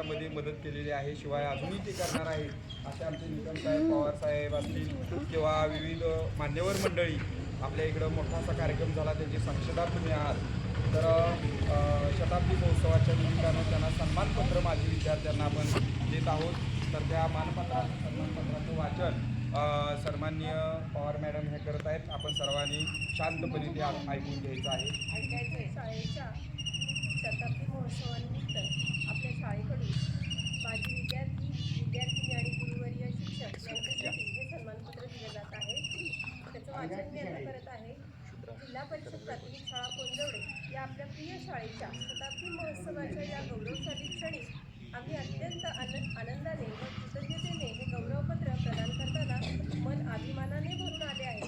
मध्ये मदत केलेली आहे. शिवाय अजूनही ते करणार आहे असे आमचे निकम साहेब पवार साहेब असतील किंवा विविध मान्यवर मंडळी आपल्या इकडं मोठा असा कार्यक्रम झाला. त्याचे साक्षीदार तुम्ही आहात. तर शताब्दी महोत्सवाच्या निमित्तानं त्यांना सन्मानपत्र माजी विद्यार्थ्यांना आपण देत आहोत. तर त्या मानपत्रा सन्मानपत्राचं वाचन सन्माननीय पवार मॅडम हे करत आहेत. आपण सर्वांनी शांतपणे ते ऐकून घ्यायचं आहे ऐकायचं आहे शाळेच्या शताब्दी महोत्सवानिमित्त आपल्या शाळेकडून माजी विद्यार्थी विद्यार्थिनी आणि गुरुवर्य शिक्षक यांच्यासाठी हे सन्मानपत्र दिले जात आहे त्याचं वाचन मी आता करत आहे. जिल्हा परिषद प्राथमिक शाळा कोंजवडे या आपल्या प्रिय शाळेच्या शताब्दी महोत्सवाच्या या गौरवशाली क्षणी आम्ही अत्यंत आनंद आनंदाने व कृतज्ञतेने हे गौरवपत्र प्रदान करताना मन अभिमानाने भरून आले आहे.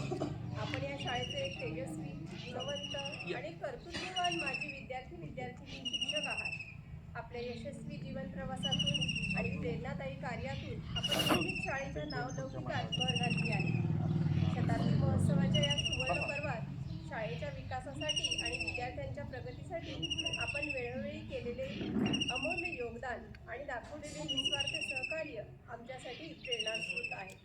आपण या शाळेचे एक तेजस्वी गुणवंत आणि कर्तृत्ववान माजी विद्यार्थी विद्यार्थिनी शिक्षक आहात. आपल्या यशस्वी जीवन प्रवासातून आणि प्रेरणादायी कार्यातून आपण नेहमीच शाळेचं नाव लौकिकात भर घातली आहे शताब्दी महोत्सवाच्या या सुवर्ण पर्वात शाळेच्या विकासासाठी आणि विद्यार्थ्यांच्या प्रगतीसाठी आपण वेळोवेळी केलेले अमूल्य योगदान आणि दाखवलेले निस्वार्थ सहकार्य आमच्यासाठी प्रेरणास्रोत आहे.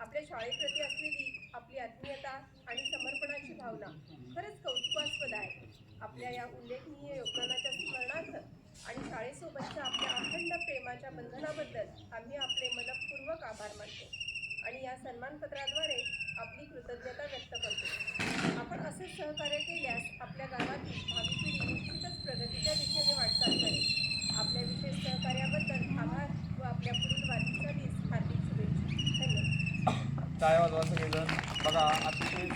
आपल्या शाळेप्रती असलेली आपली आत्मीयता आणि समर्पणाची भावना खरंच कौतुकास्पद आहे. आपल्या या उल्लेखनीय योगदानाच्या स्मरणार्थ आणि शाळेसोबतच्या आपल्या अखंड प्रेमाच्या बंधनाबद्दल आम्ही आपले मनपूर्वक आभार मानतो आणि या सन्मानपत्राद्वारे आपली कृतज्ञता व्यक्त करतो. आपण असे सहकार्य केल्यास आपल्या गावातील भावी पिढी निश्चितच प्रगतीच्या दिशेने वाटचाल करेल आपल्या विशेष सहकार्याबद्दल आभार व आपल्या पुढील वाढीसाठी हार्दिक शुभेच्छा. धन्यवाद. काय वाजवा सगळेजण. बघा अतिशय